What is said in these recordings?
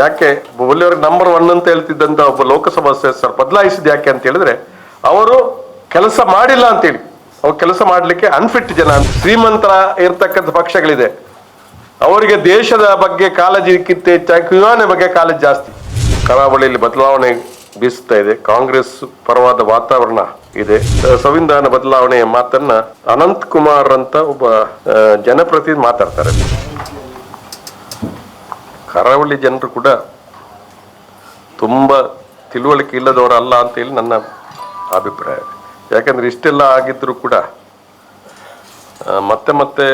ಯಾಕೆ ಒಳ್ಳೆಯವ್ರಿಗೆ number one ಅಂತ ಹೇಳ್ತಿದ್ದಂತ ಒಬ್ಬ ಲೋಕಸಭಾ ಸದಸ್ಯರು ಬದಲಾಯಿಸಿದ ಯಾಕೆ ಅಂತ ಹೇಳಿದ್ರೆ, ಅವರು ಕೆಲಸ ಮಾಡಿಲ್ಲ ಅಂತೇಳಿ. ಅವ್ರು ಕೆಲಸ ಮಾಡಲಿಕ್ಕೆ ಅನ್ಫಿಟ್ ಜನ. ಶ್ರೀಮಂತರ ಇರ್ತಕ್ಕಂಥ ಪಕ್ಷಗಳಿದೆ. ಅವರಿಗೆ ದೇಶದ ಬಗ್ಗೆ ಕಾಳಜಿಕ್ಕಿಂತ ಹೆಚ್ಚಾಗಿ ಚುನಾವಣೆ ಬಗ್ಗೆ ಕಾಳಜಿ ಜಾಸ್ತಿ. ಕರಾವಳಿಯಲ್ಲಿ ಬದಲಾವಣೆ ಬೀಸುತ್ತಾ ಇದೆ. ಕಾಂಗ್ರೆಸ್ ಪರವಾದ ವಾತಾವರಣ ಇದೆ. ಸಂವಿಧಾನ ಬದಲಾವಣೆಯ ಮಾತನ್ನ ಅನಂತ್ ಕುಮಾರ್ ಅಂತ ಒಬ್ಬ ಜನಪ್ರತಿನಿಧಿ ಮಾತಾಡ್ತಾರೆ. ಕರಾವಳಿ ಜನರು ಕೂಡ ತುಂಬ ತಿಳುವಳಿಕೆ ಇಲ್ಲದವರು ಅಲ್ಲ ಅಂತ ಹೇಳಿ ನನ್ನ ಅಭಿಪ್ರಾಯ. ಯಾಕಂದ್ರೆ ಇಷ್ಟೆಲ್ಲ ಆಗಿದ್ದರೂ ಕೂಡ ಮತ್ತೆ ಮತ್ತೆ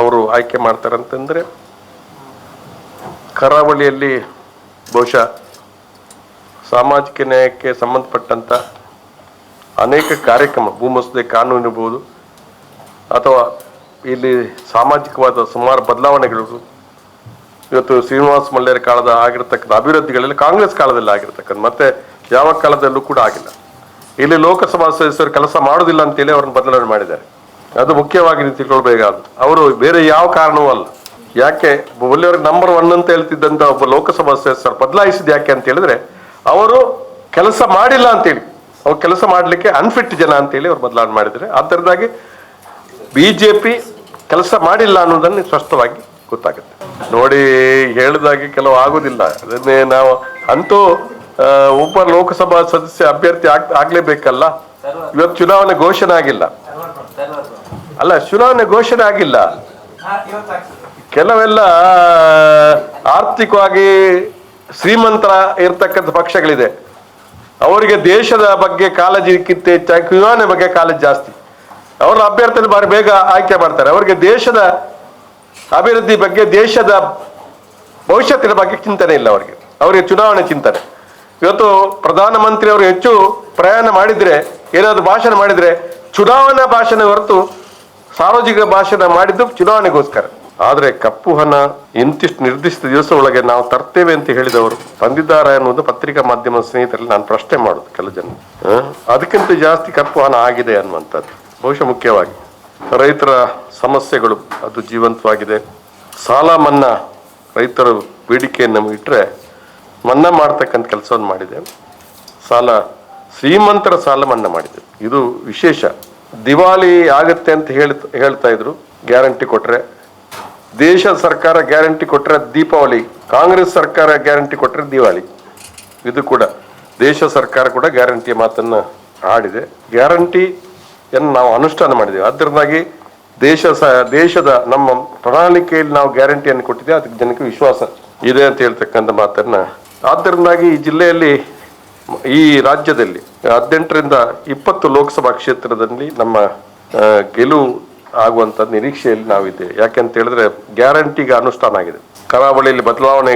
ಅವರು ಆಯ್ಕೆ ಮಾಡ್ತಾರಂತಂದರೆ ಕರಾವಳಿಯಲ್ಲಿ ಬಹುಶಃ ಸಾಮಾಜಿಕ ನ್ಯಾಯಕ್ಕೆ ಸಂಬಂಧಪಟ್ಟಂತ ಅನೇಕ ಕಾರ್ಯಕ್ರಮ, ಭೂಮಸೂದೆ ಕಾನೂನು ಇರ್ಬೋದು ಅಥವಾ ಇಲ್ಲಿ ಸಾಮಾಜಿಕವಾದ ಸುಮಾರು ಬದಲಾವಣೆಗಳು ಇವತ್ತು ಶ್ರೀನಿವಾಸ ಮಲ್ಯರ ಕಾಲದ ಆಗಿರ್ತಕ್ಕಂಥ ಅಭಿವೃದ್ಧಿಗಳಲ್ಲಿ ಕಾಂಗ್ರೆಸ್ ಕಾಲದಲ್ಲಿ ಆಗಿರ್ತಕ್ಕಂಥ, ಮತ್ತೆ ಯಾವ ಕಾಲದಲ್ಲೂ ಕೂಡ ಆಗಿಲ್ಲ. ಇಲ್ಲಿ ಲೋಕಸಭಾ ಸದಸ್ಯರು ಕೆಲಸ ಮಾಡುವುದಿಲ್ಲ ಅಂತೇಳಿ ಅವ್ರನ್ನ ಬದಲಾವಣೆ ಮಾಡಿದ್ದಾರೆ. ಅದು ಮುಖ್ಯವಾಗಿ ತಿಳ್ಕೊಳ್ಬೇಕಾದ್ರು ಅವರು ಬೇರೆ ಯಾವ ಕಾರಣವೂ ಅಲ್ಲ. ಯಾಕೆ? ಒಳ್ಳೆಯವ್ರಿಗೆ ನಂಬರ್ ಒನ್ ಅಂತ ಹೇಳ್ತಿದ್ದಂಥ ಒಬ್ಬ ಲೋಕಸಭಾ ಸದಸ್ಯರು ಬದಲಾಯಿಸಿದ ಯಾಕೆ ಅಂತ ಹೇಳಿದ್ರೆ, ಅವರು ಕೆಲಸ ಮಾಡಿಲ್ಲ ಅಂತೇಳಿ ಅವ್ರು ಕೆಲಸ ಮಾಡಲಿಕ್ಕೆ ಅನ್ಫಿಟ್ ಜನ ಅಂತೇಳಿ ಅವ್ರು ಬದಲಾವಣೆ ಮಾಡಿದ್ದಾರೆ. ಆದ್ದರಿಂದಾಗಿ ಬಿಜೆಪಿ ಕೆಲಸ ಮಾಡಿಲ್ಲ ಅನ್ನೋದನ್ನು ಸ್ಪಷ್ಟವಾಗಿ ಗೊತ್ತಾಗುತ್ತೆ. ನೋಡಿ, ಹೇಳಿದಾಗೆ ಕೆಲವು ಆಗುದಿಲ್ಲ. ಅದನ್ನೇ ನಾವು ಅಂತೂ ಒಬ್ಬ ಲೋಕಸಭಾ ಸದಸ್ಯ ಅಭ್ಯರ್ಥಿ ಆಗ್, ಆಗ್ಲೇಬೇಕಲ್ಲ? ಇವತ್ತು ಚುನಾವಣೆ ಘೋಷಣೆ ಆಗಿಲ್ಲ. ಅಲ್ಲ, ಚುನಾವಣೆ ಘೋಷಣೆ ಆಗಿಲ್ಲ. ಕೆಲವೆಲ್ಲ ಆರ್ಥಿಕವಾಗಿ ಶ್ರೀಮಂತರ ಇರ್ತಕ್ಕಂಥ ಪಕ್ಷಗಳಿದೆ. ಅವರಿಗೆ ದೇಶದ ಬಗ್ಗೆ ಕಾಳಜಿಕ್ಕಿಂತ ಹೆಚ್ಚಾಗಿ ಚುನಾವಣೆ ಬಗ್ಗೆ ಕಾಳಜಿ ಜಾಸ್ತಿ. ಅವರ ಅಭ್ಯರ್ಥಿ ಬಾರಿ ಬೇಗ ಆಯ್ಕೆ ಮಾಡ್ತಾರೆ. ಅವರಿಗೆ ದೇಶದ ಅಭಿವೃದ್ಧಿ ಬಗ್ಗೆ, ದೇಶದ ಭವಿಷ್ಯತ್ತಿನ ಬಗ್ಗೆ ಚಿಂತನೆ ಇಲ್ಲ ಅವರಿಗೆ. ಅವರಿಗೆ ಚುನಾವಣೆ ಚಿಂತನೆ. ಇವತ್ತು ಪ್ರಧಾನಮಂತ್ರಿ ಅವರು ಹೆಚ್ಚು ಪ್ರಯಾಣ ಮಾಡಿದ್ರೆ, ಏನಾದ್ರು ಭಾಷಣ ಮಾಡಿದ್ರೆ, ಚುನಾವಣಾ ಭಾಷಣ ಹೊರತು ಸಾರ್ವಜನಿಕ ಭಾಷಣ ಮಾಡಿದ್ದು ಚುನಾವಣೆಗೋಸ್ಕರ. ಆದ್ರೆ ಕಪ್ಪು ಹಣ ಇಂತಿಷ್ಟು ನಿರ್ದಿಷ್ಟ ದಿವಸ ಒಳಗೆ ನಾವು ತರ್ತೇವೆ ಅಂತ ಹೇಳಿದವರು ತಂದಿದ್ದಾರೆ ಅನ್ನೋದು ಪತ್ರಿಕಾ ಮಾಧ್ಯಮ ಸ್ನೇಹಿತರಲ್ಲಿ ನಾನು ಪ್ರಶ್ನೆ ಮಾಡುದು ಕೆಲವು ಜನ? ಅದಕ್ಕಿಂತ ಜಾಸ್ತಿ ಕಪ್ಪು ಹಣ ಆಗಿದೆ ಅನ್ನುವಂಥದ್ದು. ಬಹುಶಃ ಮುಖ್ಯವಾಗಿ. ರೈತರ ಸಮಸ್ಯೆಗಳು ಅದು ಜೀವಂತವಾಗಿದೆ. ಸಾಲ ಮನ್ನಾ ರೈತರ ಬೇಡಿಕೆಯನ್ನು ಇಟ್ಟರೆ ಮನ್ನಾ ಮಾಡ್ತಕ್ಕಂಥ ಕೆಲಸವನ್ನು ಮಾಡಿದೆ. ಸಾಲ, ಶ್ರೀಮಂತರ ಸಾಲ ಮನ್ನಾ ಮಾಡಿದೆ. ಇದು ವಿಶೇಷ. ದಿವಾಳಿ ಆಗುತ್ತೆ ಅಂತ ಹೇಳಿ ಹೇಳ್ತಾ ಇದ್ರು. ಗ್ಯಾರಂಟಿ ಕೊಟ್ಟರೆ ದೇಶ ಸರ್ಕಾರ ಗ್ಯಾರಂಟಿ ಕೊಟ್ಟರೆ ದೀಪಾವಳಿ, ಕಾಂಗ್ರೆಸ್ ಸರ್ಕಾರ ಗ್ಯಾರಂಟಿ ಕೊಟ್ಟರೆ ದಿವಾಳಿ. ಇದು ಕೂಡ ದೇಶ ಸರ್ಕಾರ ಕೂಡ ಗ್ಯಾರಂಟಿಯ ಮಾತನ್ನು ಆಡಿದೆ. ಗ್ಯಾರಂಟಿಯನ್ನು ನಾವು ಅನುಷ್ಠಾನ ಮಾಡಿದ್ದೇವೆ ಅದರಿಂದಾಗಿ ದೇಶ ಸ, ದೇಶದ ನಮ್ಮ ಪ್ರಣಾಳಿಕೆಯಲ್ಲಿ ನಾವು ಗ್ಯಾರಂಟಿಯನ್ನು ಕೊಟ್ಟಿದ್ದೇವೆ. ಅದಕ್ಕೆ ಜನಕ್ಕೆ ವಿಶ್ವಾಸ ಇದೆ ಅಂತ ಹೇಳ್ತಕ್ಕಂಥ ಮಾತನ್ನ. ಆದ್ದರಿಂದಾಗಿ ಈ ಜಿಲ್ಲೆಯಲ್ಲಿ, ಈ ರಾಜ್ಯದಲ್ಲಿ ಹದಿನೆಂಟರಿಂದ ಇಪ್ಪತ್ತು ಲೋಕಸಭಾ ಕ್ಷೇತ್ರದಲ್ಲಿ ನಮ್ಮ ಗೆಲುವು ಆಗುವಂಥ ನಿರೀಕ್ಷೆಯಲ್ಲಿ ನಾವಿದ್ದೇವೆ. ಯಾಕೆಂತ ಹೇಳಿದ್ರೆ ಗ್ಯಾರಂಟಿಗೆ ಅನುಷ್ಠಾನ ಆಗಿದೆ. ಕರಾವಳಿಯಲ್ಲಿ ಬದಲಾವಣೆ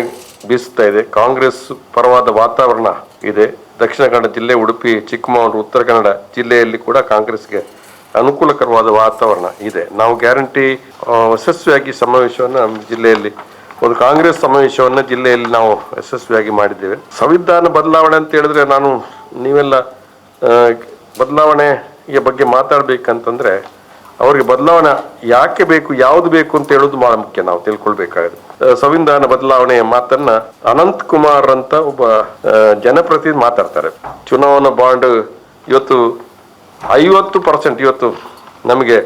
ಬೀಸುತ್ತಾ ಇದೆ. ಕಾಂಗ್ರೆಸ್ ಪರವಾದ ವಾತಾವರಣ ಇದೆ. ದಕ್ಷಿಣ ಕನ್ನಡ ಜಿಲ್ಲೆ, ಉಡುಪಿ, ಚಿಕ್ಕಮಗಳೂರು, ಉತ್ತರ ಕನ್ನಡ ಜಿಲ್ಲೆಯಲ್ಲಿ ಕೂಡ ಕಾಂಗ್ರೆಸ್ಗೆ ಅನುಕೂಲಕರವಾದ ವಾತಾವರಣ ಇದೆ. ನಾವು ಗ್ಯಾರಂಟಿ ಯಶಸ್ವಿಯಾಗಿ ಸಮಾವೇಶವನ್ನು ನಮ್ಮ ಜಿಲ್ಲೆಯಲ್ಲಿ, ಒಂದು ಕಾಂಗ್ರೆಸ್ ಸಮಾವೇಶವನ್ನು ಜಿಲ್ಲೆಯಲ್ಲಿ ನಾವು ಯಶಸ್ವಿಯಾಗಿ ಮಾಡಿದ್ದೇವೆ. ಸಂವಿಧಾನ ಬದಲಾವಣೆ ಅಂತ ಹೇಳಿದ್ರೆ ನಾನು ನೀವೆಲ್ಲ ಬದಲಾವಣೆಯ ಬಗ್ಗೆ ಮಾತಾಡಬೇಕಂತಂದರೆ, ಅವರಿಗೆ ಬದಲಾವಣೆ ಯಾಕೆ ಬೇಕು, ಯಾವುದು ಬೇಕು ಅಂತ ಹೇಳೋದು ಭಾಳ ಮುಖ್ಯ. ನಾವು ತಿಳ್ಕೊಳ್ಬೇಕಾಗುತ್ತೆ ಸಂವಿಧಾನ ಬದಲಾವಣೆಯ ಮಾತನ್ನ ಅನಂತ್ ಕುಮಾರ್ ಅಂತ ಒಬ್ಬ ಜನಪ್ರತಿ ಮಾತಾಡ್ತಾರೆ. ಚುನಾವಣಾ ಬಾಂಡ್ ಇವತ್ತು ಐವತ್ತು ಪರ್ಸೆಂಟ್ ಇವತ್ತು ನಮಗೆ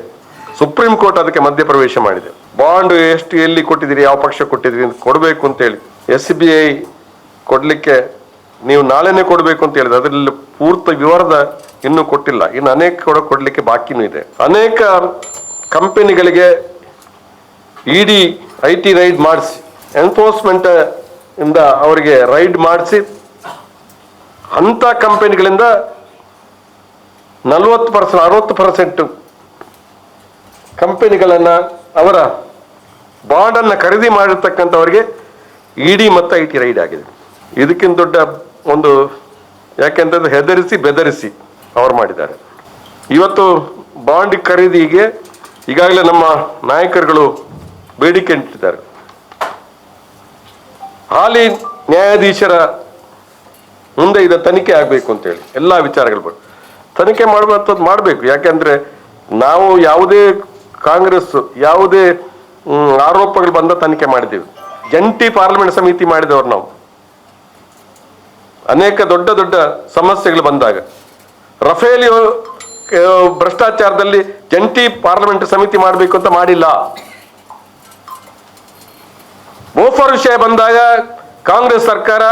ಸುಪ್ರೀಂ ಕೋರ್ಟ್ ಅದಕ್ಕೆ ಮಧ್ಯಪ್ರವೇಶ ಮಾಡಿದೆ. ಬಾಂಡ್ ಎಷ್ಟು ಎಲ್ಲಿ ಕೊಟ್ಟಿದ್ದೀರಿ, ಯಾವ ಪಕ್ಷ ಕೊಟ್ಟಿದ್ದೀರಿ ಕೊಡಬೇಕು ಅಂತ ಹೇಳಿ. ಎಸ್ ಬಿ ಐ ಕೊಡಲಿಕ್ಕೆ ನೀವು ನಾಳೆನೇ ಕೊಡಬೇಕು ಅಂತ ಹೇಳಿದ್ರೆ. ಅದರಲ್ಲಿ ಪೂರ್ತಿ ವಿವರದ ಇನ್ನೂ ಕೊಟ್ಟಿಲ್ಲ. ಇನ್ನು ಅನೇಕ ಕೂಡ ಕೊಡಲಿಕ್ಕೆ ಬಾಕಿನೂ ಇದೆ. ಅನೇಕ ಕಂಪನಿಗಳಿಗೆ ಇಡಿ ಐ ಟಿ ರೈಡ್ ಮಾಡಿಸಿ ಎನ್ಫೋರ್ಸ್ಮೆಂಟ್ ಇಂದ ಅವರಿಗೆ ರೈಡ್ ಮಾಡಿಸಿ ಅಂಥ ಕಂಪನಿಗಳಿಂದ ನಲವತ್ತು ಪರ್ಸೆಂಟ್ ಅರವತ್ತು ಪರ್ಸೆಂಟ್ ಕಂಪನಿಗಳನ್ನು ಅವರ ಬಾಂಡನ್ನು ಖರೀದಿ ಮಾಡಿರ್ತಕ್ಕಂಥವರಿಗೆ ಇಡಿ ಮತ್ತು ಐ ಟಿ ರೈಡ್ ಆಗಿದೆ. ಇದಕ್ಕಿಂತ ದೊಡ್ಡ ಒಂದು ಯಾಕೆಂತಂದ್ರೆ ಹೆದರಿಸಿ, ಬೆದರಿಸಿ ಅವರು ಮಾಡಿದ್ದಾರೆ. ಇವತ್ತು ಬಾಂಡ್ ಖರೀದಿಗೆ ಈಗಾಗಲೇ ನಮ್ಮ ನಾಯಕರುಗಳು ಬೇಡಿಕೆ ಇಟ್ಟಿದ್ದಾರೆ ಹಾಲಿ ನ್ಯಾಯಾಧೀಶರ ಮುಂದೆ ಇದ ತನಿಖೆ ಆಗಬೇಕು ಅಂತೇಳಿ ಎಲ್ಲ ವಿಚಾರಗಳು ಬಗ್ಗೆ ತನಿಖೆ ಮಾಡುವಂಥದ್ದು ಮಾಡಬೇಕು. ಯಾಕೆಂದ್ರೆ ನಾವು ಯಾವುದೇ ಕಾಂಗ್ರೆಸ್, ಯಾವುದೇ ಆರೋಪಗಳು ಬಂದ ತನಿಖೆ ಮಾಡಿದ್ದೀವಿ. ಜಂಟಿ ಪಾರ್ಲಿಮೆಂಟ್ ಸಮಿತಿ ಮಾಡಿದವರು ನಾವು. ಅನೇಕ ದೊಡ್ಡ ದೊಡ್ಡ ಸಮಸ್ಯೆಗಳು ಬಂದಾಗ ರಫೇಲ್ ಭ್ರಷ್ಟಾಚಾರದಲ್ಲಿ ಜಂಟಿ ಪಾರ್ಲಿಮೆಂಟ್ ಸಮಿತಿ ಮಾಡಬೇಕು ಅಂತ ಮಾಡಿಲ್ಲ. ಬೋಫರ್ ವಿಷಯ ಬಂದಾಗ ಕಾಂಗ್ರೆಸ್ ಸರ್ಕಾರ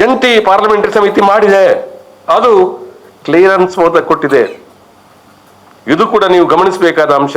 ಜಂಟಿ ಪಾರ್ಲಿಮೆಂಟರಿ ಸಮಿತಿ ಮಾಡಿದೆ. ಅದು ಕ್ಲಿಯರೆನ್ಸ್ ಕೊಟ್ಟಿದೆ. ಇದು ಕೂಡ ನೀವು ಗಮನಿಸಬೇಕಾದ ಅಂಶ.